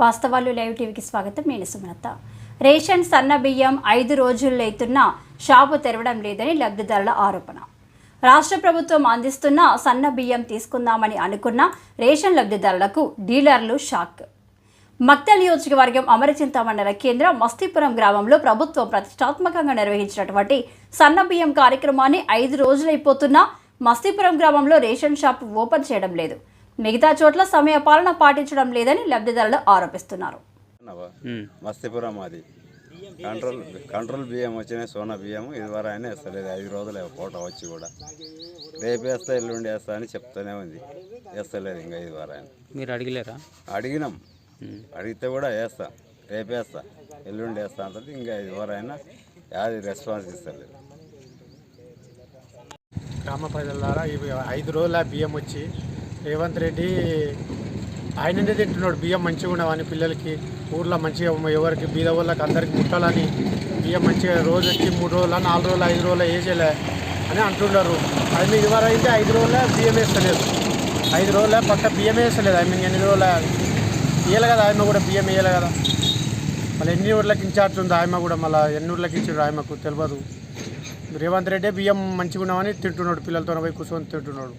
వాస్తవాలు లైవ్ టీవీకి స్వాగతం. నేను సుమలత. రేషన్ సన్న బియ్యం ఐదు రోజుల్లో షాపు తెరవడం లేదని లబ్ధిదారుల ఆరోపణ. రాష్ట్ర ప్రభుత్వం అందిస్తున్న సన్న బియ్యం తీసుకుందామని అనుకున్న రేషన్ లబ్ధిదారులకు డీలర్లు షాక్. మక్తల్ నియోజకవర్గం అమరచింత మండల కేంద్ర మస్తీపురం గ్రామంలో ప్రభుత్వం ప్రతిష్టాత్మకంగా నిర్వహించినటువంటి సన్న బియ్యం కార్యక్రమాన్ని ఐదు రోజులైపోతున్నా మస్తీపురం గ్రామంలో రేషన్ షాప్ ఓపెన్ చేయడం లేదు. మిగతా చోట్ల సమయ పాలన పాటించడం లేదని లబ్ధిదారులు ఆరోపిస్తున్నారు. మస్తీపురం అది. కంట్రోల్ కంట్రోల్ బియ్యం వచ్చినాయి సోనా బియ్యం ఇదివరకు అయినా వేస్తలేదు. ఐదు రోజులు పూట వచ్చి కూడా. రేపు వేస్తా ఎల్లుండి వేస్తా అని చెప్తూనే ఉంది. వేస్తలేదు ఇంకా ఇదివరకు ఆయన మీరు అడిగలేరా? అడిగినాం. అడిగితే కూడా వేస్తా. రేపు వేస్తా. ఎల్లుండి వేస్తా అంటది. ఇంకా ఇదివరకు అయినా యాది రెస్పాన్స్ ఇస్తలేదు. గ్రామ ప్రజల ద్వారా ఇవి ఐదు రోజుల బియ్యం వచ్చి రేవంత్ రెడ్డి ఆయననే తింటున్నాడు. బియ్యం మంచిగా ఉండవని పిల్లలకి ఊర్లో మంచిగా ఎవరికి బీద వాళ్ళకి అందరికి ముట్టాలని బియ్యం మంచిగా రోజు వచ్చి మూడు రోజులు నాలుగు రోజులు ఐదు రోజులు వేసేలే అని అంటున్నారు. అది మీన్ ఇవ్వరు అయితే ఐదు రోజులే బియ్యం వేస్తలేదు. ఐదు రోజులే పక్క బియ్యం వేస్తలేదు. ఐ మీన్ ఎన్ని రోజుల వేయాలి కదా ఆయమ్మ కూడా బియ్యం వేయాలి కదా. మళ్ళీ ఎన్ని ఊర్లకి ఇన్ఛార్జ్ ఉంది ఆయమ్మ కూడా మళ్ళీ ఎన్ని ఊర్లకి ఇచ్చాడు ఆయమ్మకు తెలియదు రేవంత్ రెడ్డి బియ్యం మంచిగా ఉన్నామని తింటున్నాడు పిల్లలతో పోయి కూర్చొని తింటున్నాడు.